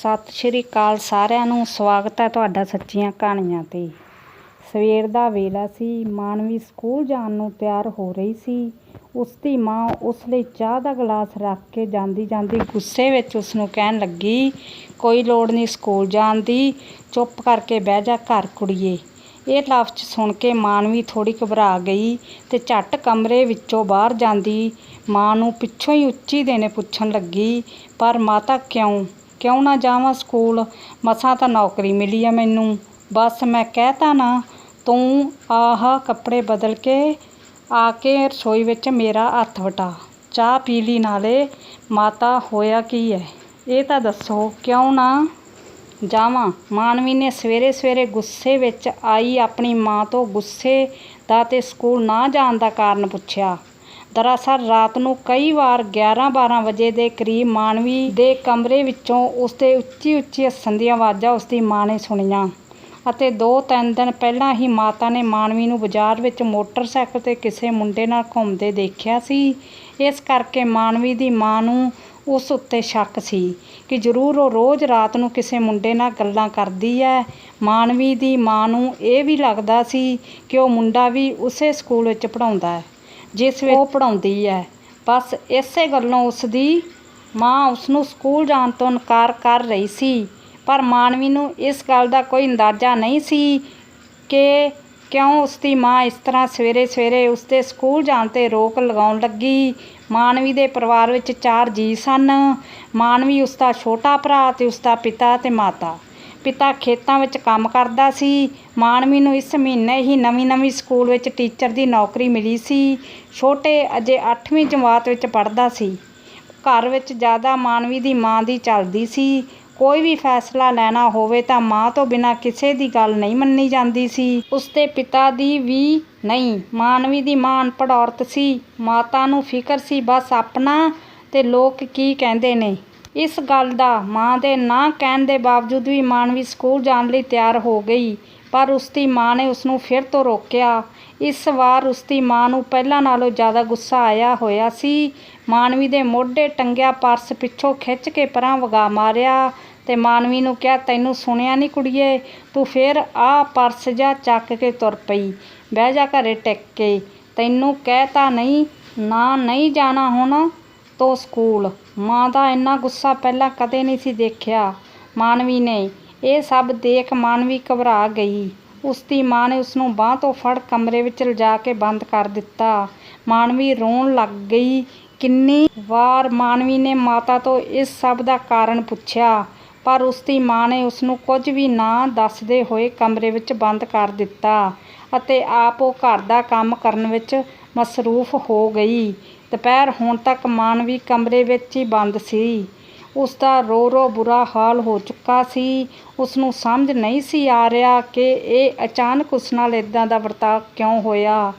ਸਤਿ ਸ਼੍ਰੀ ਅਕਾਲ ਸਾਰਿਆਂ ਨੂੰ। ਸਵਾਗਤ ਹੈ ਤੁਹਾਡਾ ਸੱਚੀਆਂ ਕਹਾਣੀਆਂ 'ਤੇ। ਸਵੇਰ ਦਾ ਵੇਲਾ ਸੀ, ਮਾਨਵੀ ਸਕੂਲ ਜਾਣ ਨੂੰ ਤਿਆਰ ਹੋ ਰਹੀ ਸੀ। ਉਸ ਦੀ ਮਾਂ ਉਸ ਲਈ ਚਾਹ ਦਾ ਗਲਾਸ ਰੱਖ ਕੇ ਜਾਂਦੀ ਜਾਂਦੀ ਗੁੱਸੇ ਵਿੱਚ ਉਸ ਨੂੰ ਕਹਿਣ ਲੱਗੀ, ਕੋਈ ਲੋੜ ਨਹੀਂ ਸਕੂਲ ਜਾਣ ਦੀ, ਚੁੱਪ ਕਰਕੇ ਬਹਿ ਜਾ ਘਰ ਕੁੜੀਏ। ਇਹ ਲਫ਼ਜ਼ ਸੁਣ ਕੇ ਮਾਨਵੀ ਥੋੜੀ ਘਬਰਾ ਗਈ ਤੇ ਝੱਟ ਕਮਰੇ ਵਿੱਚੋਂ ਬਾਹਰ ਜਾਂਦੀ ਮਾਂ ਨੂੰ ਪਿੱਛੋਂ ਹੀ ਉੱਚੀ ਦੇਣੇ ਪੁੱਛਣ ਲੱਗੀ, ਪਰ ਮਾਤਾ ਕਿਉਂ? ਕਿਉਂ ਨਾ ਜਾਵਾਂ ਸਕੂਲ? ਮਸਾਂ ਤਾਂ ਨੌਕਰੀ ਮਿਲੀ ਆ ਮੈਨੂੰ। ਬਸ ਮੈਂ ਕਹਿਤਾ ਨਾ, ਤੂੰ ਆਹ ਕੱਪੜੇ ਬਦਲ ਕੇ ਆ ਕੇ ਰਸੋਈ ਵਿੱਚ ਮੇਰਾ ਹੱਥ ਵਟਾ। ਚਾਹ ਪੀ ਲਈ ਨਾਲੇ, ਮਾਤਾ ਹੋਇਆ ਕੀ ਹੈ ਇਹ ਤਾਂ ਦੱਸੋ, ਕਿਉਂ ਨਾ ਜਾਵਾਂ? ਮਾਨਵੀ ਨੇ ਸਵੇਰੇ ਸਵੇਰੇ ਗੁੱਸੇ ਵਿੱਚ ਆਈ ਆਪਣੀ ਮਾਂ ਤੋਂ ਗੁੱਸੇ ਦਾ ਤੇ ਸਕੂਲ ਨਾ ਜਾਣ ਦਾ ਕਾਰਨ ਪੁੱਛਿਆ। ਦਰਅਸਲ ਰਾਤ ਨੂੰ ਕਈ ਵਾਰ 11-12 ਵਜੇ ਦੇ ਕਰੀਬ ਮਾਨਵੀ ਦੇ ਕਮਰੇ ਵਿੱਚੋਂ ਉਸਦੇ ਉੱਚੀ ਉੱਚੀ ਹੱਸਣ ਦੀਆਂ ਆਵਾਜ਼ਾਂ ਉਸਦੀ ਮਾਂ ਨੇ ਸੁਣੀਆਂ ਅਤੇ ਦੋ ਤਿੰਨ ਦਿਨ ਪਹਿਲਾਂ ਹੀ ਮਾਤਾ ਨੇ ਮਾਨਵੀ ਨੂੰ ਬਾਜ਼ਾਰ ਵਿੱਚ ਮੋਟਰਸਾਈਕਲ ਤੇ ਕਿਸੇ ਮੁੰਡੇ ਨਾਲ ਘੁੰਮਦੇ ਦੇਖਿਆ ਸੀ। ਇਸ ਕਰਕੇ ਮਾਨਵੀ ਦੀ ਮਾਂ ਨੂੰ ਉਸ ਉੱਤੇ ਸ਼ੱਕ ਸੀ ਕਿ ਜ਼ਰੂਰ ਉਹ ਰੋਜ਼ ਰਾਤ ਨੂੰ ਕਿਸੇ ਮੁੰਡੇ ਨਾਲ ਗੱਲਾਂ ਕਰਦੀ ਹੈ। ਮਾਨਵੀ ਦੀ ਮਾਂ ਨੂੰ ਇਹ ਵੀ ਲੱਗਦਾ ਸੀ ਕਿ ਉਹ ਮੁੰਡਾ ਵੀ ਉਸੇ ਸਕੂਲ ਵਿੱਚ ਪੜ੍ਹਾਉਂਦਾ ਹੈ। ਜਿਸ ਵਿੱਚ ਉਹ ਪੜ੍ਹਾਉਂਦੀ ਹੈ। ਬਸ ਇਸੇ ਗੱਲੋਂ ਉਸ ਦੀ ਮਾਂ ਉਸ ਨੂੰ ਸਕੂਲ ਜਾਣ ਤੋਂ ਇਨਕਾਰ ਕਰ ਰਹੀ ਸੀ। ਪਰ ਮਾਨਵੀ ਨੂੰ ਇਸ ਗੱਲ ਦਾ ਕੋਈ ਅੰਦਾਜ਼ਾ ਨਹੀਂ ਸੀ ਕਿ ਕਿਉਂ ਉਸ ਦੀ ਮਾਂ ਇਸ ਤਰ੍ਹਾਂ ਸਵੇਰੇ ਸਵੇਰੇ ਉਸ ਦੇ ਸਕੂਲ ਜਾਣ 'ਤੇ ਰੋਕ ਲਗਾਉਣ ਲੱਗੀ। ਮਾਨਵੀ ਦੇ ਪਰਿਵਾਰ ਵਿੱਚ ਚਾਰ ਜੀ ਸਨ। ਮਾਨਵੀ ਉਸ ਦਾ ਛੋਟਾ ਭਰਾ ਤੇ ਉਸ ਦਾ ਪਿਤਾ ਤੇ ਮਾਤਾ। ਪਿਤਾ ਖੇਤਾਂ ਵਿੱਚ ਕੰਮ ਕਰਦਾ ਸੀ। ਮਾਨਵੀ ਨੂੰ ਇਸ ਮਹੀਨੇ ਹੀ ਨਵੀਂ ਨਵੀਂ ਸਕੂਲ ਵਿੱਚ ਟੀਚਰ ਦੀ ਨੌਕਰੀ ਮਿਲੀ ਸੀ। ਛੋਟੇ ਅਜੇ 8ਵੀਂ ਜਮਾਤ ਵਿੱਚ ਪੜ੍ਹਦਾ ਸੀ। ਘਰ ਵਿੱਚ ਜ਼ਿਆਦਾ ਮਾਨਵੀ ਦੀ ਮਾਂ ਦੀ ਚੱਲਦੀ ਸੀ। ਕੋਈ ਵੀ ਫੈਸਲਾ ਲੈਣਾ ਹੋਵੇ ਤਾਂ ਮਾਂ ਤੋਂ ਬਿਨਾਂ ਕਿਸੇ ਦੀ ਗੱਲ ਨਹੀਂ ਮੰਨੀ ਜਾਂਦੀ ਸੀ। ਉਸਦੇ ਪਿਤਾ ਦੀ ਵੀ ਨਹੀਂ, ਮਾਨਵੀ ਦੀ ਮਾਂ ਅਨਪੜ੍ਹ ਔਰਤ ਸੀ। ਮਾਤਾ ਨੂੰ ਫਿਕਰ ਸੀ, ਬਸ ਆਪਣਾ ਤੇ ਲੋਕ ਕੀ ਕਹਿੰਦੇ ਨੇ। ਇਸ ਗੱਲ ਦਾ ਮਾਂ ਦੇ ਨਾ ਕਹਿਣ ਦੇ ਬਾਵਜੂਦ ਵੀ ਮਾਨਵੀ ਸਕੂਲ ਜਾਣ ਲਈ ਤਿਆਰ ਹੋ ਗਈ, ਪਰ ਉਸਦੀ ਮਾਂ ਨੇ ਉਸ ਨੂੰ ਫਿਰ ਤੋਂ ਰੋਕਿਆ। ਇਸ ਵਾਰ ਉਸਦੀ ਮਾਂ ਨੂੰ ਪਹਿਲਾਂ ਨਾਲੋਂ ਜ਼ਿਆਦਾ ਗੁੱਸਾ ਆਇਆ ਹੋਇਆ ਸੀ। ਮਾਨਵੀ ਦੇ ਮੋਢੇ ਟੰਗਿਆ ਪਰਸ ਪਿੱਛੋਂ ਖਿੱਚ ਕੇ ਪਰਾਂ ਵਗਾ ਮਾਰਿਆ ਤੇ ਮਾਨਵੀ ਨੂੰ ਕਿਹਾ, ਤੈਨੂੰ ਸੁਣਿਆ ਨਹੀਂ ਕੁੜੀਏ, ਤੂੰ ਫਿਰ ਆ ਪਰਸ ਜਾ ਚੱਕ ਕੇ ਤੁਰ ਪਈ। ਬਹਿ ਜਾ ਘਰੇ ਟਿਕ ਕੇ। ਤੈਨੂੰ ਕਹਿ ਕਹਿਤਾ ਨਹੀਂ, ਨਾ ਨਹੀਂ ਜਾਣਾ ਹੁਣ ਤੋਂ ਸਕੂਲ। ਮਾਂ ਦਾ ਇੰਨਾ ਗੁੱਸਾ ਪਹਿਲਾਂ ਕਦੇ ਨਹੀਂ ਸੀ ਦੇਖਿਆ। ਮਾਨਵੀ ਨੇ ਇਹ ਸਭ ਦੇਖ ਮਾਨਵੀ ਘਬਰਾ ਗਈ। ਉਸ ਦੀ ਮਾਂ ਨੇ ਉਸ ਨੂੰ ਬਾਹ ਤੋਂ ਫੜ ਕਮਰੇ ਵਿੱਚ ਲਿਜਾ ਕੇ ਬੰਦ ਕਰ ਦਿੱਤਾ। ਮਾਨਵੀ ਰੋਣ ਲੱਗ ਗਈ, ਕਿੰਨੀ ਵਾਰ ਮਾਨਵੀ ਨੇ ਮਾਤਾ ਤੋਂ ਇਸ ਸਭ ਦਾ ਕਾਰਨ ਪੁੱਛਿਆ, ਪਰ ਉਸ ਦੀ ਮਾਂ ਨੇ ਉਸ ਨੂੰ ਕੁਝ ਵੀ ਨਾ ਦੱਸਦੇ ਹੋਏ ਕਮਰੇ ਵਿੱਚ ਬੰਦ ਕਰ ਦਿੱਤਾ ਅਤੇ ਆਪ ਉਹ ਘਰ ਦਾ ਕੰਮ ਕਰਨ ਵਿੱਚ ਮਸਰੂਫ ਹੋ ਗਈ। ਦੁਪਹਿਰ ਹੋਣ ਤੱਕ ਮਾਨਵੀ ਕਮਰੇ ਵਿੱਚ ਹੀ ਬੰਦ ਸੀ। ਉਸ ਦਾ ਰੋ ਰੋ ਬੁਰਾ ਹਾਲ ਹੋ ਚੁੱਕਾ ਸੀ। ਉਸ ਨੂੰ ਸਮਝ ਨਹੀਂ ਸੀ ਆ ਰਿਹਾ ਕਿ ਇਹ ਅਚਾਨਕ ਉਸ ਨਾਲ ਇਦਾਂ ਦਾ ਵਰਤਾਅ ਕਿਉਂ ਹੋਇਆ।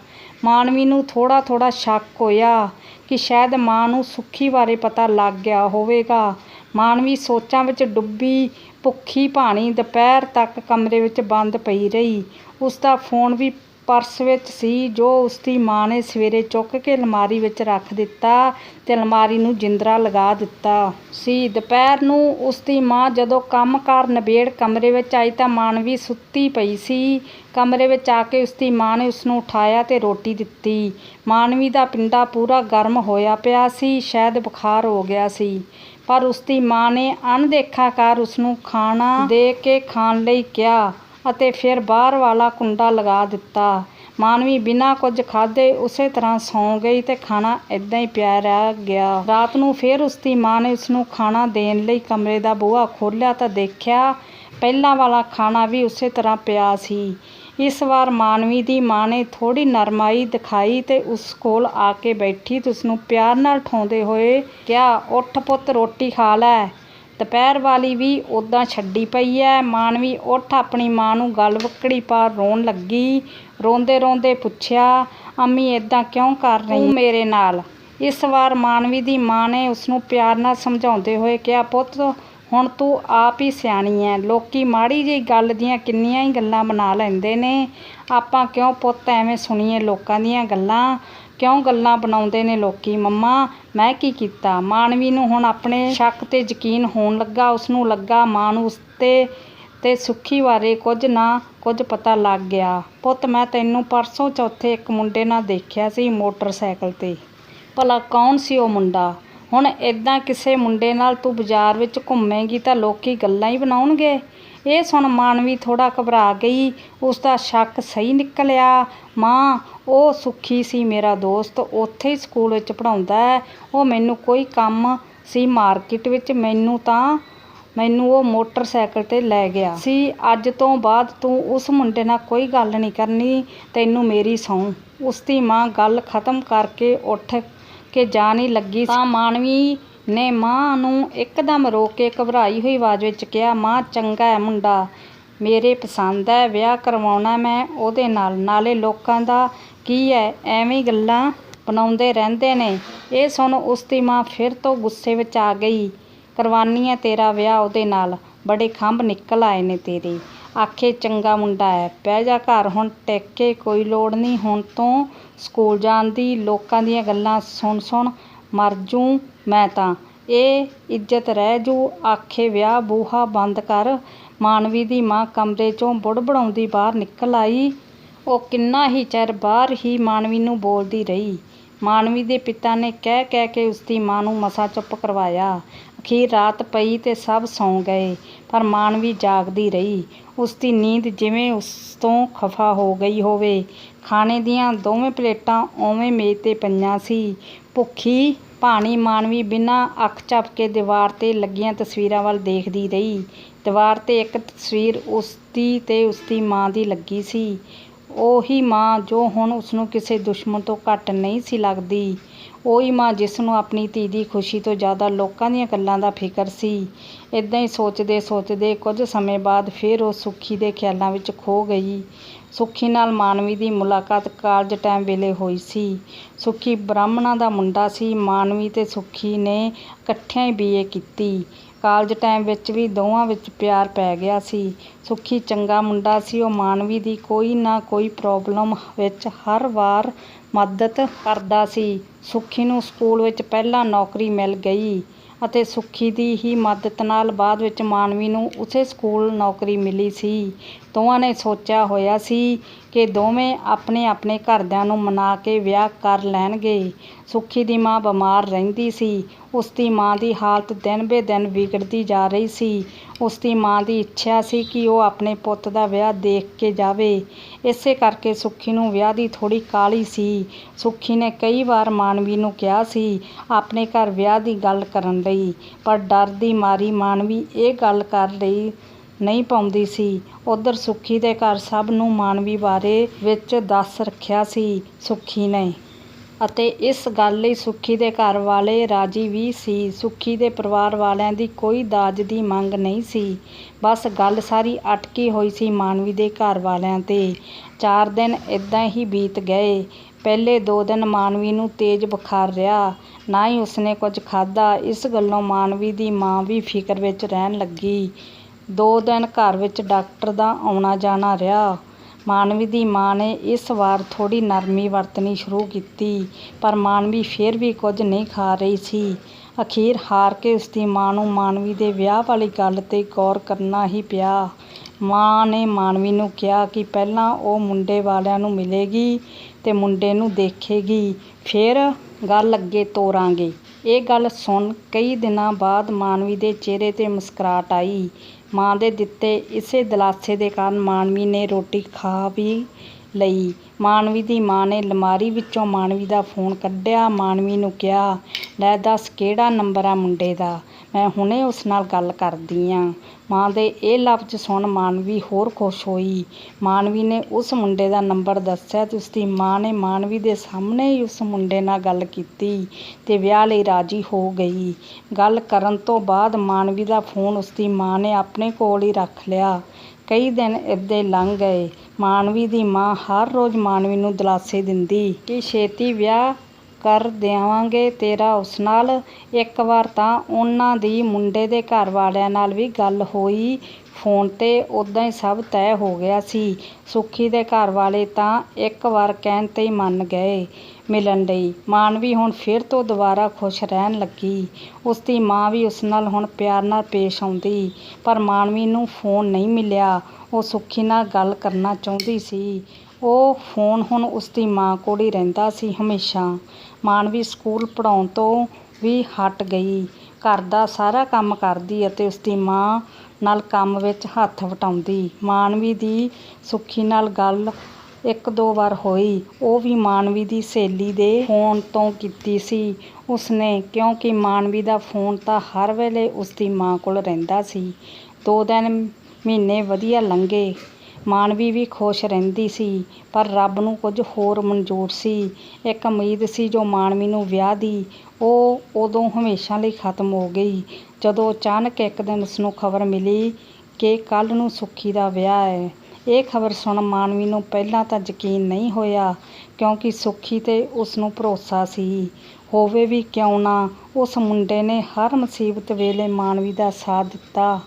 ਮਾਨਵੀ ਨੂੰ ਥੋੜਾ ਥੋੜਾ ਸ਼ੱਕ ਹੋਇਆ ਕਿ ਸ਼ਾਇਦ ਮਾਂ ਨੂੰ ਸੁੱਖੀ ਬਾਰੇ ਪਤਾ ਲੱਗ ਗਿਆ ਹੋਵੇਗਾ। ਮਾਨਵੀ ਸੋਚਾਂ ਵਿੱਚ ਡੁੱਬੀ ਭੁੱਖੀ ਭਾਣੀ ਦੁਪਹਿਰ ਤੱਕ ਕਮਰੇ ਵਿੱਚ ਬੰਦ ਪਈ ਰਹੀ। ਉਸ ਦਾ ਫੋਨ ਵੀ ਪਰਸ ਵਿੱਚ ਸੀ, ਜੋ ਉਸ ਦੀ ਮਾਂ ਨੇ ਸਵੇਰੇ ਚੁੱਕ ਕੇ ਅਲਮਾਰੀ ਵਿੱਚ ਰੱਖ ਦਿੱਤਾ ਤੇ ਅਲਮਾਰੀ ਨੂੰ ਜਿੰਦਰਾ ਲਗਾ ਦਿੱਤਾ। ਸੀ, ਦੁਪਹਿਰ ਨੂੰ ਉਸ ਦੀ ਮਾਂ ਜਦੋਂ ਕੰਮਕਾਰ ਨਿਬੇੜ ਕਮਰੇ ਵਿੱਚ ਆਈ ਤਾਂ ਮਾਨਵੀ ਸੁੱਤੀ ਪਈ ਸੀ। ਕਮਰੇ ਵਿੱਚ ਆ ਕੇ ਉਸ ਦੀ ਮਾਂ ਨੇ ਉਸ ਨੂੰ ਉਠਾਇਆ ਤੇ ਰੋਟੀ ਦਿੱਤੀ। ਮਾਨਵੀ ਦਾ ਪਿੰਡਾ ਪੂਰਾ ਗਰਮ ਹੋਇਆ ਪਿਆ ਸੀ, ਸ਼ਾਇਦ ਬੁਖਾਰ ਹੋ ਗਿਆ ਸੀ। ਪਰ ਉਸ ਦੀ ਮਾਂ ਨੇ ਅਣਦੇਖਾ ਕਰ ਉਸ ਨੂੰ ਖਾਣਾ ਦੇ ਕੇ ਖਾਣ ਲਈ ਕਿਹਾ। ਅਤੇ ਫਿਰ ਬਾਹਰ ਵਾਲਾ ਕੁੰਡਾ ਲਗਾ ਦਿੱਤਾ। ਮਾਨਵੀ ਬਿਨਾਂ ਕੁਝ ਖਾਧੇ ਉਸੇ ਤਰ੍ਹਾਂ ਸੌਂ ਗਈ ਤੇ ਖਾਣਾ ਇਦਾਂ ਹੀ ਪਿਆ ਰਹਿ ਗਿਆ। ਰਾਤ ਨੂੰ ਫਿਰ ਉਸਦੀ ਮਾਂ ਨੇ ਉਸਨੂੰ ਖਾਣਾ ਦੇਣ ਲਈ ਕਮਰੇ ਦਾ ਬੂਹਾ ਖੋਲ੍ਹਿਆ ਤਾਂ ਦੇਖਿਆ ਪਹਿਲਾਂ ਵਾਲਾ ਖਾਣਾ ਵੀ ਉਸੇ ਤਰ੍ਹਾਂ ਪਿਆ ਸੀ। ਇਸ ਵਾਰ ਮਾਨਵੀ ਦੀ ਮਾਂ ਨੇ ਥੋੜ੍ਹੀ ਨਰਮਾਈ ਦਿਖਾਈ ਤੇ ਉਸ ਕੋਲ ਆ ਕੇ ਬੈਠੀ ਤੇ ਉਸਨੂੰ ਪਿਆਰ ਨਾਲ ਠਾਉਂਦੇ ਹੋਏ ਕਿਹਾ, ਉੱਠ ਪੁੱਤ, ਰੋਟੀ ਖਾ ਲੈ। ਦੁਪਹਿਰ ਵਾਲੀ ਵੀ ਉੱਦਾਂ ਛੱਡੀ ਪਈ ਐ। ਮਾਨਵੀ ਉੱਠ ਆਪਣੀ ਮਾਂ ਨੂੰ ਗਲ ਵੱਕੜੀ ਪਾ ਰੋਣ ਲੱਗੀ। ਰੋਂਦੇ ਰੋਂਦੇ ਪੁੱਛਿਆ, ਅੰਮੀ ਇਦਾਂ ਕਿਉਂ ਕਰ ਰਹੀ? ਤੂੰ ਮੇਰੇ ਨਾਲ। ਇਸ ਵਾਰ ਮਾਨਵੀ ਦੀ ਮਾਂ ਨੇ ਉਸ ਨੂੰ ਪਿਆਰ ਨਾਲ ਸਮਝਾਉਂਦੇ ਹੋਏ ਕਿਹਾ, ਪੁੱਤ, ਹੁਣ ਤੂੰ ਆਪ ਹੀ ਸਿਆਣੀ ਐ। ਲੋਕੀ ਮਾੜੀ ਜਿਹੀ ਗੱਲ ਦੀਆਂ ਕਿੰਨੀਆਂ ਹੀ ਗੱਲਾਂ ਬਣਾ ਲੈਂਦੇ ਨੇ। ਆਪਾਂ ਕਿਉਂ ਪੁੱਤ ਐਵੇਂ ਸੁਣੀਏ ਲੋਕਾਂ ਦੀਆਂ ਗੱਲਾਂ? ਕਿਉਂ ਗੱਲਾਂ ਬਣਾਉਂਦੇ ਨੇ ਲੋਕੀ? ਮੰਮਾ, ਮੈਂ ਕੀ ਕੀਤਾ? ਮਾਨਵੀ ਨੂੰ ਹੁਣ ਆਪਣੇ ਸ਼ੱਕ ਤੇ ਯਕੀਨ ਹੋਣ ਲੱਗਾ। ਉਸਨੂੰ ਲੱਗਾ ਮਾਂ ਨੂੰ ਉਸਤੇ ਤੇ ਸੁੱਖੀ ਬਾਰੇ ਕੁਝ ਨਾ ਕੁਝ ਪਤਾ ਲੱਗ ਗਿਆ। ਪੁੱਤ, ਮੈਂ ਤੈਨੂੰ ਪਰਸੋਂ ਚੌਥੇ ਇੱਕ ਮੁੰਡੇ ਨਾਲ ਦੇਖਿਆ ਸੀ ਮੋਟਰਸਾਈਕਲ ਤੇ। ਭਲਾ ਕੌਣ ਸੀ ਉਹ ਮੁੰਡਾ? ਹੁਣ ਏਦਾਂ ਕਿਸੇ ਮੁੰਡੇ ਨਾਲ ਤੂੰ ਬਾਜ਼ਾਰ ਵਿੱਚ ਘੁੰਮੇਂਗੀ ਤਾਂ ਲੋਕੀ ਗੱਲਾਂ ਹੀ ਬਣਾਉਣਗੇ। ਇਹ ਸੁਣ ਮਾਨਵੀ ਥੋੜਾ ਘਬਰਾ ਗਈ ਉਸਦਾ ਸ਼ੱਕ ਸਹੀ ਨਿਕਲਿਆ। ਮਾਂ, ਉਹ ਸੁੱਖੀ ਸੀ ਮੇਰਾ ਦੋਸਤ, ਉੱਥੇ ਹੀ ਸਕੂਲ ਵਿੱਚ ਪੜ੍ਹਾਉਂਦਾ ਹੈ। ਉਹ ਮੈਨੂੰ ਕੋਈ ਕੰਮ ਸੀ ਮਾਰਕੀਟ ਵਿੱਚ, ਮੈਨੂੰ ਤਾਂ, ਮੈਨੂੰ ਉਹ ਮੋਟਰਸਾਈਕਲ ਤੇ ਲੈ ਗਿਆ। ਸੀ, ਅੱਜ ਤੋਂ ਬਾਅਦ ਤੂੰ ਉਸ ਮੁੰਡੇ ਨਾਲ ਕੋਈ ਗੱਲ ਨਹੀਂ ਕਰਨੀ, ਤੈਨੂੰ ਮੇਰੀ ਸਹੁੰ। ਉਸਦੀ ਮਾਂ ਗੱਲ ਖਤਮ ਕਰਕੇ ਉੱਠ ਕੇ ਜਾਣ ਹੀ ਲੱਗੀ ਤਾਂ ਮਾਨਵੀ ਨੇ ਮਾਂ ਨੂੰ ਇਕਦਮ ਰੋਕ ਕੇ ਘਬਰਾਈ ਹੋਈ ਆਵਾਜ਼ ਵਿੱਚ ਕਿਹਾ, ਮਾਂ, ਚੰਗਾ ਹੈ ਮੁੰਡਾ, ਮੇਰੇ ਪਸੰਦ ਹੈ, ਵਿਆਹ ਕਰਵਾਉਣਾ ਮੈਂ ਉਹਦੇ ਨਾਲ। ਨਾਲੇ ਲੋਕਾਂ ਦਾ ਕੀ ਹੈ, ਐਵੇਂ ਗੱਲਾਂ ਬਣਾਉਂਦੇ ਰਹਿੰਦੇ ਨੇ। ਇਹ ਸੁਣ ਉਸ ਦੀ ਮਾਂ ਫਿਰ ਤੋਂ ਗੁੱਸੇ ਵਿੱਚ ਆ ਗਈ, ਕਰਵਾਨੀ ਹੈ ਤੇਰਾ ਵਿਆਹ ਉਹਦੇ ਨਾਲ। ਬੜੇ ਖੰਭ ਨਿਕਲ ਆਏ ਨੇ ਤੇਰੇ। ਆਖੇ, ਚੰਗਾ ਮੁੰਡਾ ਹੈ, ਬਹਿ ਜਾ ਘਰ, ਹੁਣ ਟੇਕੇ ਕੋਈ ਲੋੜ ਨਹੀਂ। ਹੁਣ ਤੋਂ ਸਕੂਲ ਜਾਣ ਦੀ, ਲੋਕਾਂ ਦੀਆਂ ਗੱਲਾਂ ਸੁਣ ਸੁਣ ਮਰ ਜੂ। ਮੈਂ ਤਾਂ। ਇਹ ਇੱਜ਼ਤ ਰਹਿ ਜੂ, ਆਖੇ ਵਿਆਹ ਬੂਹਾ ਬੰਦ ਕਰ। ਮਾਨਵੀ ਦੀ ਮਾਂ ਕਮਰੇ ਚੋਂ ਬੁੜਬੜਾਉਂਦੀ ਬਾਹਰ ਨਿਕਲ ਆਈ। ਉਹ ਕਿੰਨਾ ਹੀ ਚਿਰ ਬਾਹਰ ਹੀ ਮਾਨਵੀ ਨੂੰ ਬੋਲਦੀ ਰਹੀ। ਮਾਨਵੀ ਦੇ ਪਿਤਾ ਨੇ ਕਹਿ ਕਹਿ ਕੇ ਉਸਦੀ ਮਾਂ ਨੂੰ ਮਸਾਂ ਚੁੱਪ ਕਰਵਾਇਆ। ਅਖੀਰ ਰਾਤ ਪਈ ਤੇ ਸਭ ਸੌਂ ਗਏ, ਪਰ ਮਾਨਵੀ ਜਾਗਦੀ ਰਹੀ। ਉਸਦੀ ਨੀਂਦ ਜਿਵੇਂ ਉਸ ਤੋਂ ਖਫਾ ਹੋ ਗਈ ਹੋਵੇ। ਖਾਣੇ ਦੀਆਂ ਦੋਵੇਂ ਪਲੇਟਾਂ ਉਵੇਂ ਮੇਜ਼ ਤੇ ਪਈਆਂ ਸੀ। ਭੁੱਖੀ ਭਾਣੀ ਮਾਨਵੀ ਬਿਨਾਂ ਅੱਖ ਝਪਕੇ ਦੀਵਾਰ ਤੇ ਲੱਗੀਆਂ ਤਸਵੀਰਾਂ ਵੱਲ ਦੇਖਦੀ ਰਹੀ। ਦੀਵਾਰ ਤੇ ਇੱਕ ਤਸਵੀਰ ਉਸਦੀ ਤੇ ਉਸਦੀ ਮਾਂ ਦੀ ਲੱਗੀ ਸੀ। ਉਹੀ ਮਾਂ ਜੋ ਹੁਣ ਉਸਨੂੰ ਕਿਸੇ ਦੁਸ਼ਮਣ ਤੋਂ ਘੱਟ ਨਹੀਂ ਸੀ ਲੱਗਦੀ। ਉਹੀ ਮਾਂ ਜਿਸ ਨੂੰ ਆਪਣੀ ਧੀ ਦੀ ਖੁਸ਼ੀ ਤੋਂ ਜ਼ਿਆਦਾ ਲੋਕਾਂ ਦੀਆਂ ਗੱਲਾਂ ਦਾ ਫਿਕਰ ਸੀ। ਇਦਾਂ ਹੀ ਸੋਚਦੇ ਸੋਚਦੇ ਕੁਝ ਸਮੇਂ ਬਾਅਦ ਫਿਰ ਉਹ ਸੁੱਖੀ ਦੇ ਖਿਆਲਾਂ ਵਿੱਚ ਖੋ ਗਈ। ਸੁੱਖੀ ਨਾਲ ਮਾਨਵੀ ਦੀ ਮੁਲਾਕਾਤ ਕਾਲਜ ਟਾਈਮ ਵੇਲੇ ਹੋਈ ਸੀ। ਸੁੱਖੀ ਬ੍ਰਾਹਮਣਾਂ ਦਾ ਮੁੰਡਾ ਸੀ। ਮਾਨਵੀ ਤੇ ਸੁੱਖੀ ਨੇ ਇਕੱਠਿਆਂ ਹੀ ਬੀ ਏ ਕੀਤੀ। ਕਾਲਜ ਟਾਈਮ ਵਿੱਚ ਵੀ ਦੋਵਾਂ ਵਿੱਚ ਪਿਆਰ ਪੈ ਗਿਆ ਸੀ। ਸੁੱਖੀ ਚੰਗਾ ਮੁੰਡਾ ਸੀ। ਉਹ ਮਾਨਵੀ ਦੀ ਕੋਈ ਨਾ ਕੋਈ ਪ੍ਰੋਬਲਮ ਵਿੱਚ ਹਰ ਵਾਰ ਮਦਦ ਕਰਦਾ ਸੀ। ਸੁੱਖੀ ਨੂੰ ਸਕੂਲ ਵਿੱਚ ਪਹਿਲਾਂ ਨੌਕਰੀ ਮਿਲ ਗਈ ਅਤੇ ਸੁੱਖੀ ਦੀ ਹੀ ਮਦਦ ਨਾਲ ਬਾਅਦ ਵਿੱਚ ਮਾਨਵੀ ਨੂੰ ਉਸੇ ਸਕੂਲ ਨੌਕਰੀ ਮਿਲੀ ਸੀ। ਦੋਵਾਂ ਨੇ ਸੋਚਿਆ ਹੋਇਆ ਸੀ ਕਿ ਦੋਵੇਂ ਆਪਣੇ ਆਪਣੇ ਘਰਦਿਆਂ ਨੂੰ ਮਨਾ ਕੇ ਵਿਆਹ ਕਰ ਲੈਣਗੇ। ਸੁੱਖੀ ਦੀ ਮਾਂ ਬਿਮਾਰ ਰਹਿੰਦੀ ਸੀ। ਉਸਦੀ ਮਾਂ ਦੀ ਹਾਲਤ ਦਿਨ ਬੇ ਦਿਨ ਵਿਗੜਦੀ ਜਾ ਰਹੀ ਸੀ। ਉਸਦੀ ਮਾਂ ਦੀ ਇੱਛਾ ਸੀ ਕਿ ਉਹ ਆਪਣੇ ਪੁੱਤ ਦਾ ਵਿਆਹ ਦੇਖ ਕੇ ਜਾਵੇ। ਇਸੇ ਕਰਕੇ ਸੁੱਖੀ ਨੂੰ ਵਿਆਹ ਦੀ ਥੋੜ੍ਹੀ ਕਾਹਲੀ ਸੀ। ਸੁੱਖੀ ਨੇ ਕਈ ਵਾਰ ਮਾਨਵੀ ਨੂੰ ਕਿਹਾ ਸੀ, ਆਪਣੇ ਘਰ ਵਿਆਹ ਦੀ ਗੱਲ ਕਰਨ ਲਈ। ਪਰ ਡਰ ਦੀ ਮਾਰੀ ਮਾਨਵੀ ਇਹ ਗੱਲ ਕਰ ਰਹੀ ਨਹੀਂ ਪਾਉਂਦੀ ਸੀ। ਉਧਰ ਸੁੱਖੀ ਦੇ ਘਰ ਸਭ ਨੂੰ ਮਾਨਵੀ ਬਾਰੇ ਵਿੱਚ ਦੱਸ ਰੱਖਿਆ ਸੀ ਸੁੱਖੀ ਨੇ। ਅਤੇ ਇਸ ਗੱਲ ਲਈ ਸੁੱਖੀ ਦੇ ਘਰ ਵਾਲੇ ਰਾਜੀ ਵੀ ਸੀ। ਸੁੱਖੀ ਦੇ ਪਰਿਵਾਰ ਵਾਲਿਆਂ ਦੀ ਕੋਈ ਦਾਜ ਦੀ ਮੰਗ ਨਹੀਂ ਸੀ। ਬਸ ਗੱਲ ਸਾਰੀ ਅਟਕੀ ਹੋਈ ਸੀ ਮਾਨਵੀ ਦੇ ਘਰ ਵਾਲਿਆਂ ਤੇ। ਚਾਰ ਦਿਨ ਇਦਾਂ ਹੀ ਬੀਤ ਗਏ। ਪਹਿਲੇ ਦੋ ਦਿਨ ਮਾਨਵੀ ਨੂੰ ਤੇਜ਼ ਬੁਖਾਰ ਰਿਹਾ। ਨਾ ਹੀ ਉਸਨੇ ਕੁਝ ਖਾਧਾ। ਇਸ ਗੱਲੋਂ ਮਾਨਵੀ ਦੀ ਮਾਂ ਵੀ ਫਿਕਰ ਵਿੱਚ ਰਹਿਣ ਲੱਗੀ। ਦੋ ਦਿਨ ਘਰ ਵਿੱਚ ਡਾਕਟਰ ਦਾ ਆਉਣਾ ਜਾਣਾ ਰਿਹਾ। ਮਾਨਵੀ ਦੀ ਮਾਂ ਨੇ ਇਸ ਵਾਰ ਥੋੜ੍ਹੀ ਨਰਮੀ ਵਰਤਣੀ ਸ਼ੁਰੂ ਕੀਤੀ, ਪਰ ਮਾਨਵੀ ਫਿਰ ਵੀ ਕੁਝ ਨਹੀਂ ਖਾ ਰਹੀ ਸੀ। ਅਖੀਰ ਹਾਰ ਕੇ ਉਸਦੀ ਮਾਂ ਨੂੰ ਮਾਨਵੀ ਦੇ ਵਿਆਹ ਵਾਲੀ ਗੱਲ ਤੇ ਗੌਰ ਕਰਨਾ ਹੀ ਪਿਆ। ਮਾਂ ਨੇ ਮਾਨਵੀ ਨੂੰ ਕਿਹਾ ਕਿ ਪਹਿਲਾਂ ਉਹ ਮੁੰਡੇ ਵਾਲਿਆਂ ਨੂੰ ਮਿਲੇਗੀ ਤੇ ਮੁੰਡੇ ਨੂੰ ਦੇਖੇਗੀ, ਫਿਰ ਗੱਲ ਅੱਗੇ ਤੋਰਾਂਗੇ। ਇਹ ਗੱਲ ਸੁਣ ਕਈ ਦਿਨਾਂ ਬਾਅਦ ਮਾਨਵੀ ਦੇ ਚਿਹਰੇ ਤੇ ਮੁਸਕਰਾਹਟ ਆਈ। ਮਾਂ ਦੇ ਦਿੱਤੇ ਇਸੇ ਦਿਲਾਸੇ ਦੇ ਕਾਰਨ ਮਾਨਵੀ ਨੇ ਰੋਟੀ ਖਾ ਵੀ ਲਈ। ਮਾਨਵੀ ਦੀ ਮਾਂ ਨੇ ਲਮਾਰੀ ਵਿੱਚੋਂ ਮਾਨਵੀ ਦਾ ਫੋਨ ਕੱਢਿਆ। ਮਾਨਵੀ ਨੂੰ ਕਿਹਾ, ਲੈ ਦੱਸ ਕਿਹੜਾ ਨੰਬਰ ਆ ਮੁੰਡੇ ਦਾ? ਮੈਂ ਹੁਣੇ ਉਸ ਨਾਲ ਗੱਲ ਕਰਦੀ ਆਂ। ਮਾਂ ਦੇ ਇਹ ਲਫ਼ਜ਼ ਸੁਣ ਮਾਨਵੀ ਹੋਰ ਖੁਸ਼ ਹੋਈ। ਮਾਨਵੀ ਨੇ ਉਸ ਮੁੰਡੇ ਦਾ ਨੰਬਰ ਦੱਸਿਆ ਤੇ ਉਸਦੀ ਮਾਂ ਨੇ ਮਾਨਵੀ ਦੇ ਸਾਹਮਣੇ ਹੀ ਉਸ ਮੁੰਡੇ ਨਾਲ ਗੱਲ ਕੀਤੀ ਤੇ ਵਿਆਹ ਲਈ ਰਾਜੀ ਹੋ ਗਈ। ਗੱਲ ਕਰਨ ਤੋਂ ਬਾਅਦ ਮਾਨਵੀ ਦਾ ਫੋਨ ਉਸਦੀ ਮਾਂ ਨੇ ਆਪਣੇ ਕੋਲ ਹੀ ਰੱਖ ਲਿਆ। ਕਈ ਦਿਨ ਇੱਦਾਂ ਲੰਘ ਗਏ। ਮਾਨਵੀ ਦੀ ਮਾਂ ਹਰ ਰੋਜ਼ ਮਾਨਵੀ ਨੂੰ ਦਿਲਾਸੇ ਦਿੰਦੀ ਕਿ ਛੇਤੀ ਵਿਆਹ ਕਰ ਦੇਵਾਂਗੇ ਤੇਰਾ ਉਸ ਨਾਲ। ਇੱਕ ਵਾਰ ਤਾਂ ਉਹਨਾਂ ਦੀ ਮੁੰਡੇ ਦੇ ਘਰ ਵਾਲਿਆਂ ਨਾਲ ਵੀ ਗੱਲ ਹੋਈ। ਫੋਨ 'ਤੇ ਉੱਦਾਂ ਹੀ ਸਭ ਤੈਅ ਹੋ ਗਿਆ ਸੀ। ਸੁੱਖੀ ਦੇ ਘਰ ਵਾਲੇ ਤਾਂ ਇੱਕ ਵਾਰ ਕਹਿਣ 'ਤੇ ਹੀ ਮੰਨ ਗਏ। ਮਿਲਣ ਲਈ ਮਾਨਵੀ ਹੁਣ ਫਿਰ ਤੋਂ ਦੁਬਾਰਾ ਖੁਸ਼ ਰਹਿਣ ਲੱਗੀ। ਉਸਦੀ ਮਾਂ ਵੀ ਉਸ ਨਾਲ ਹੁਣ ਪਿਆਰ ਨਾਲ ਪੇਸ਼ ਆਉਂਦੀ। ਪਰ ਮਾਨਵੀ ਨੂੰ ਫੋਨ ਨਹੀਂ ਮਿਲਿਆ। ਉਹ ਸੁੱਖੀ ਨਾਲ ਗੱਲ ਕਰਨਾ ਚਾਹੁੰਦੀ ਸੀ। ਉਹ ਫੋਨ ਹੁਣ ਉਸਦੀ ਮਾਂ ਕੋਲ ਹੀ ਰਹਿੰਦਾ ਸੀ ਹਮੇਸ਼ਾ। ਮਾਨਵੀ ਸਕੂਲ ਪੜ੍ਹਾਉਣ ਤੋਂ ਵੀ ਹਟ ਗਈ। ਘਰ ਦਾ ਸਾਰਾ ਕੰਮ ਕਰਦੀ ਅਤੇ ਉਸਦੀ ਮਾਂ ਨਾਲ ਕੰਮ ਵਿੱਚ ਹੱਥ ਵਟਾਉਂਦੀ। ਮਾਨਵੀ ਦੀ ਸੁੱਖੀ ਨਾਲ ਗੱਲ ਇੱਕ ਦੋ ਵਾਰ ਹੋਈ। ਉਹ ਵੀ ਮਾਨਵੀ ਦੀ ਸਹੇਲੀ ਦੇ ਫੋਨ ਤੋਂ ਕੀਤੀ ਸੀ। ਉਸਨੇ, ਕਿਉਂਕਿ ਮਾਨਵੀ ਦਾ ਫੋਨ ਤਾਂ ਹਰ ਵੇਲੇ ਉਸਦੀ ਮਾਂ ਕੋਲ ਰਹਿੰਦਾ ਸੀ, ਦੋ ਤਿੰਨ ਮਹੀਨੇ ਵਧੀਆ ਲੰਘੇ। ਮਾਨਵੀ ਵੀ ਖੁਸ਼ ਰਹਿੰਦੀ ਸੀ, ਪਰ ਰੱਬ ਨੂੰ ਕੁਝ ਹੋਰ ਮਨਜ਼ੂਰ ਸੀ। ਇੱਕ ਉਮੀਦ ਸੀ ਜੋ ਮਾਨਵੀ ਨੂੰ ਵਿਆਹ ਦੀ, ਉਹ ਉਦੋਂ ਹਮੇਸ਼ਾ ਲਈ ਖਤਮ ਹੋ ਗਈ, ਜਦੋਂ ਅਚਾਨਕ ਇੱਕ ਦਿਨ ਉਸਨੂੰ ਖਬਰ ਮਿਲੀ ਕਿ ਕੱਲ੍ਹ ਨੂੰ ਸੁੱਖੀ ਦਾ ਵਿਆਹ ਹੈ। ਇਹ ਖਬਰ ਸੁਣ ਮਾਨਵੀ ਨੂੰ ਪਹਿਲਾਂ ਤਾਂ ਯਕੀਨ ਨਹੀਂ ਹੋਇਆ, ਕਿਉਂਕਿ ਸੁੱਖੀ 'ਤੇ ਉਸਨੂੰ ਭਰੋਸਾ ਸੀ। ਹੋਵੇ ਵੀ ਕਿਉਂ ਨਾ, ਉਸ ਮੁੰਡੇ ਨੇ ਹਰ ਮੁਸੀਬਤ ਵੇਲੇ ਮਾਨਵੀ ਦਾ ਸਾਥ ਦਿੱਤਾ।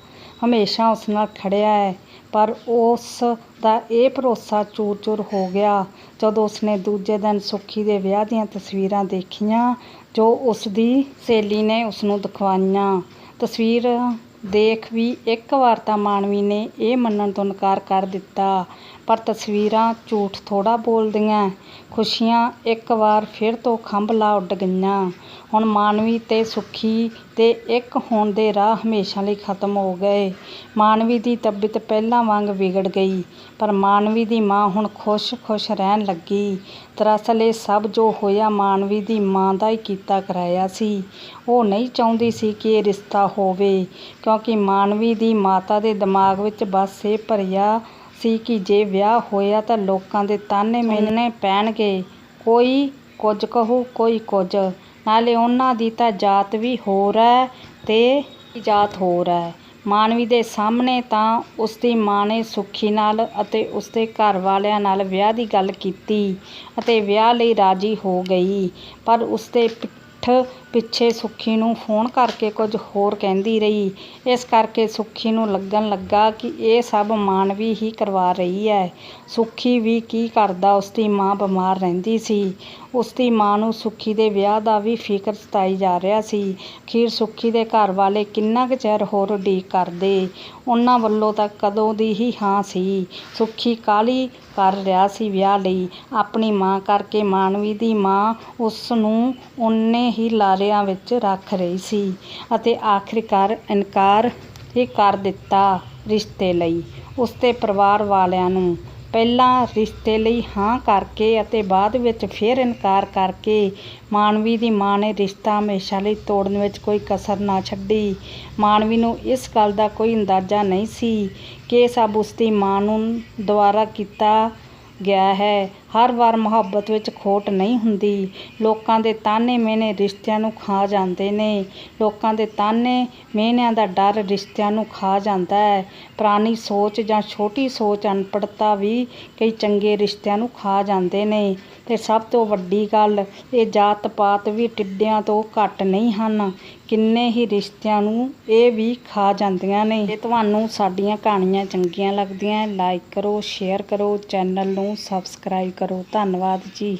ਹਮੇਸ਼ਾ ਉਸ ਨਾਲ ਖੜ੍ਹਿਆ ਹੈ ਪਰ ਉਸ ਦਾ ਇਹ ਭਰੋਸਾ ਚੂਰ-ਚੂਰ ਹੋ ਗਿਆ। ਜਦੋਂ ਉਸਨੇ ਦੂਜੇ ਦਿਨ ਸੁੱਖੀ ਦੇ ਵਿਆਹ ਦੀਆਂ ਤਸਵੀਰਾਂ ਦੇਖੀਆਂ, ਜੋ ਉਸਦੀ ਸਹੇਲੀ ਨੇ ਉਸਨੂੰ ਦਿਖਵਾਈਆਂ। ਦਿਖਾਈਆਂ ਤਸਵੀਰ ਦੇਖ ਵੀ ਇੱਕ ਵਾਰ ਤਾਂ ਮਾਨਵੀ ਨੇ ਇਹ ਮੰਨਣ ਤੋਂ ਇਨਕਾਰ ਕਰ ਦਿੱਤਾ, ਪਰ ਤਸਵੀਰਾਂ ਝੂਠ ਥੋੜ੍ਹਾ ਬੋਲਦੀਆਂ। ਖੁਸ਼ੀਆਂ ਇੱਕ ਵਾਰ ਫਿਰ ਤੋਂ ਖੰਭ ਲਾ ਉੱਡ ਗਈਆਂ। ਹੁਣ ਮਾਨਵੀ ਤੇ ਸੁੱਖੀ ਦੇ ਇੱਕ ਹੋਣ ਦੇ ਰਾਹ ਹਮੇਸ਼ਾ ਲਈ ਖਤਮ ਹੋ ਗਏ। ਮਾਨਵੀ ਦੀ ਤਬੀਅਤ ਪਹਿਲਾਂ ਵਾਂਗ ਵਿਗੜ ਗਈ, ਪਰ ਮਾਨਵੀ ਦੀ ਮਾਂ ਹੁਣ ਖੁਸ਼-ਖੁਸ਼ ਰਹਿਣ ਲੱਗੀ। ਦਰਅਸਲ ਇਹ ਸਭ ਜੋ ਹੋਇਆ ਮਾਨਵੀ ਦੀ ਮਾਂ ਦਾ ਹੀ ਕੀਤਾ ਕਰਾਇਆ ਸੀ। ਉਹ ਨਹੀਂ ਚਾਹੁੰਦੀ ਸੀ ਕਿ ਇਹ ਰਿਸ਼ਤਾ ਹੋਵੇ, ਕਿਉਂਕਿ ਮਾਨਵੀ ਦੀ ਮਾਤਾ ਦੇ ਦਿਮਾਗ ਵਿੱਚ ਬਸ ਇਹ ਭਰਿਆ ਸੀ ਕਿ ਜੇ ਵਿਆਹ ਹੋਇਆ ਤਾਂ ਲੋਕਾਂ ਦੇ ਤਾਨੇ ਮਿਲਣੇ ਪੈਣਗੇ। ਕੋਈ ਕੁਝ ਕਹੂ, ਕੋਈ ਕੁਝ। ਨਾਲੇ ਉਹਨਾਂ ਦੀ ਤਾਂ ਜਾਤ ਵੀ ਹੋਰ ਹੈ ਅਤੇ ਜਾਤ ਹੋਰ ਹੈ। ਮਾਨਵੀ ਦੇ ਸਾਹਮਣੇ ਤਾਂ ਉਸ ਦੀ ਮਾਂ ਨੇ ਸੁੱਖੀ ਨਾਲ ਅਤੇ ਉਸ ਦੇ ਘਰ ਵਾਲਿਆਂ ਨਾਲ ਵਿਆਹ ਦੀ ਗੱਲ ਕੀਤੀ ਅਤੇ ਵਿਆਹ ਲਈ ਰਾਜੀ ਹੋ ਗਈ। ਪਰ ਉਸ ਦੇ ਪਿੱਠ ਪਿੱਛੇ ਸੁੱਖੀ ਨੂੰ ਫੋਨ ਕਰਕੇ ਕੁਝ ਹੋਰ ਕਹਿੰਦੀ ਰਹੀ। ਇਸ ਕਰਕੇ ਸੁੱਖੀ ਨੂੰ ਲੱਗਣ ਲੱਗਾ ਕਿ ਇਹ ਸਭ ਮਾਨਵੀ ਹੀ ਕਰਵਾ ਰਹੀ ਹੈ। ਸੁੱਖੀ ਵੀ ਕੀ ਕਰਦਾ, ਉਸਦੀ ਮਾਂ ਬਿਮਾਰ ਰਹਿੰਦੀ ਸੀ। ਉਸਦੀ ਮਾਂ ਨੂੰ ਸੁੱਖੀ ਦੇ ਵਿਆਹ ਦਾ ਵੀ ਫਿਕਰ ਸਤਾਈ ਜਾ ਰਿਹਾ ਸੀ। ਅਖੀਰ ਸੁੱਖੀ ਦੇ ਘਰ ਵਾਲੇ ਕਿੰਨਾ ਕੁ ਚਿਰ ਹੋਰ ਉਡੀਕ ਕਰਦੇ? ਉਹਨਾਂ ਵੱਲੋਂ ਤਾਂ ਕਦੋਂ ਦੀ ਹੀ ਹਾਂ ਸੀ। ਸੁੱਖੀ ਕਾਹਲੀ ਕਰ ਰਿਹਾ ਸੀ ਵਿਆਹ ਲਈ। ਆਪਣੀ ਮਾਂ ਕਰਕੇ ਮਾਨਵੀ ਦੀ ਮਾਂ ਉਸ ਨੂੰ ਓਨੇ ਹੀ ਲਾਰਿਆਂ ਵਿੱਚ ਰੱਖ ਰਹੀ ਸੀ ਅਤੇ ਆਖਿਰਕਾਰ ਇਨਕਾਰ ਹੀ ਕਰ ਦਿੱਤਾ ਰਿਸ਼ਤੇ ਲਈ। ਉਸਦੇ ਪਰਿਵਾਰ ਵਾਲਿਆਂ ਨੂੰ ਪਹਿਲਾਂ ਰਿਸ਼ਤੇ ਲਈ ਹਾਂ ਕਰਕੇ ਅਤੇ ਬਾਅਦ ਵਿੱਚ ਫਿਰ ਇਨਕਾਰ ਕਰਕੇ ਮਾਨਵੀ ਦੀ ਮਾਂ ਨੇ ਰਿਸ਼ਤਾ ਹਮੇਸ਼ਾ ਲਈ ਤੋੜਨ ਵਿੱਚ ਕੋਈ ਕਸਰ ਨਾ ਛੱਡੀ। ਮਾਨਵੀ ਨੂੰ ਇਸ ਗੱਲ ਦਾ ਕੋਈ ਅੰਦਾਜ਼ਾ ਨਹੀਂ ਸੀ ਕਿ ਸਭ ਉਸਦੀ ਮਾਂ ਨੂੰ ਦੁਆਰਾ ਕੀਤਾ ਗਿਆ ਹੈ। ਹਰ ਵਾਰ ਮੁਹੱਬਤ ਵਿੱਚ ਖੋਟ ਨਹੀਂ ਹੁੰਦੀ। ਲੋਕਾਂ ਦੇ ਤਾਨੇ ਮਿਹਣੇ ਰਿਸ਼ਤਿਆਂ ਨੂੰ ਖਾ ਜਾਂਦੇ ਨੇ। ਲੋਕਾਂ ਦੇ ਤਾਨੇ ਮਿਹਣਿਆਂ ਦਾ ਡਰ ਰਿਸ਼ਤਿਆਂ ਨੂੰ ਖਾ ਜਾਂਦਾ ਹੈ। ਪੁਰਾਣੀ ਸੋਚ ਜਾਂ ਛੋਟੀ ਸੋਚ ਅਨਪੜ੍ਹਤਾ ਵੀ ਕਈ ਚੰਗੇ ਰਿਸ਼ਤਿਆਂ ਨੂੰ ਖਾ ਜਾਂਦੇ ਨੇ। ਤੇ ਸਭ ਤੋਂ ਵੱਡੀ ਗੱਲ, ਇਹ ਜਾਤ ਪਾਤ ਵੀ ਟਿੱਡਿਆਂ ਤੋਂ ਘੱਟ ਨਹੀਂ ਹਨ। ਕਿੰਨੇ ਹੀ ਰਿਸ਼ਤਿਆਂ ਨੂੰ ਇਹ ਵੀ ਖਾ ਜਾਂਦੀਆਂ ਨੇ। ਜੇ ਤੁਹਾਨੂੰ ਸਾਡੀਆਂ ਕਹਾਣੀਆਂ ਚੰਗੀਆਂ ਲੱਗਦੀਆਂ। ਲਾਈਕ ਕਰੋ ਸ਼ੇਅਰ ਕਰੋ ਚੈਨਲ ਨੂੰ ਸਬਸਕ੍ਰਾਈਬ ਕਰੋ। ਧੰਨਵਾਦ ਜੀ।